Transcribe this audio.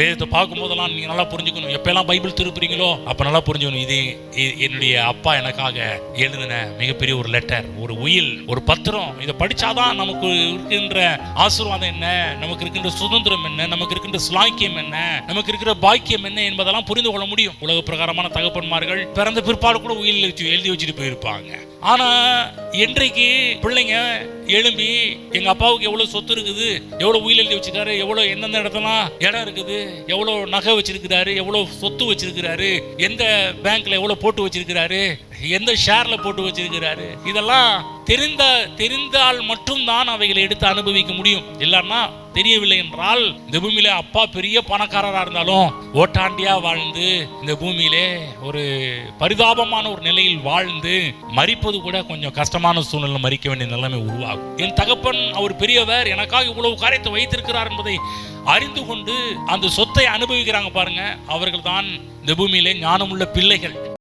வேதத்தை பார்க்கும் போதெல்லாம் நீங்க நல்லா புரிஞ்சுக்கணும். எப்பெல்லாம் பைபிள் திருப்புறீங்களோ அப்ப நல்லா புரிஞ்சுக்கணும். இது என்னுடைய அப்பா எனக்காக எழுதின மிகப்பெரிய ஒரு லெட்டர் ஒரு உயில் ஒரு பத்திரம். இதை படிச்சாதான் நமக்கு இருக்கின்ற ஆசீர்வாதம் என்ன? நமக்கு இருக்கின்ற சுதந்திரம் என்ன? நமக்கு இருக்கின்ற ஸ்லாக்கியம் என்ன? நமக்கு இருக்கிற பாக்கியம் என்ன என்பதெல்லாம் புரிந்து கொள்ள முடியும். உலக பிரகாரமான தகப்பன்மார்கள் பிறந்த பிற்பாடு கூட உயில் வச்சு எழுதி வச்சுட்டு போயிருப்பாங்க. ஆனா இன்றைக்கு பிள்ளைங்க எழும்பி எங்க அப்பாவுக்கு எவ்வளவு சொத்து இருக்குது எவ்வளவு உயில் எழுதி வச்சிருக்காரு எவ்வளவு எந்தெந்த இடத்துலாம் இடம் இருக்குது எவ்வளவு நகை வச்சிருக்கிறாரு எவ்வளவு சொத்து வச்சிருக்கிறாரு எந்த பேங்க்ல எவ்வளவு போட்டு வச்சிருக்கிறாரு எந்த ஷேர்ல போட்டு வச்சிருக்கிறாரு? இதெல்லாம் தெரிந்த தெரிந்தால் மட்டும்தான் அவைகளை எடுத்து அனுபவிக்க முடியும். இல்லைன்னா தெரியவில்லை என்றால் இந்த பூமியில அப்பா பெரிய பணக்காரரா இருந்தாலும் ஓட்டாண்டியா வாழ்ந்து இந்த பூமியிலே ஒரு பரிதாபமான ஒரு நிலையில் வாழ்ந்து மறிப்பது கூட கொஞ்சம் கஷ்டமான சூழ்நிலை மறிக்க வேண்டிய நிலைமை உருவாகும். என் தகப்பன் அவர் பெரியவர் எனக்காக இவ்வளவு காரியத்தை வைத்திருக்கிறார் என்பதை அறிந்து கொண்டு அந்த சொத்தை அனுபவிக்கிறாங்க பாருங்க. அவர்கள் தான் இந்த பூமியிலே ஞானமுள்ள பிள்ளைகள்.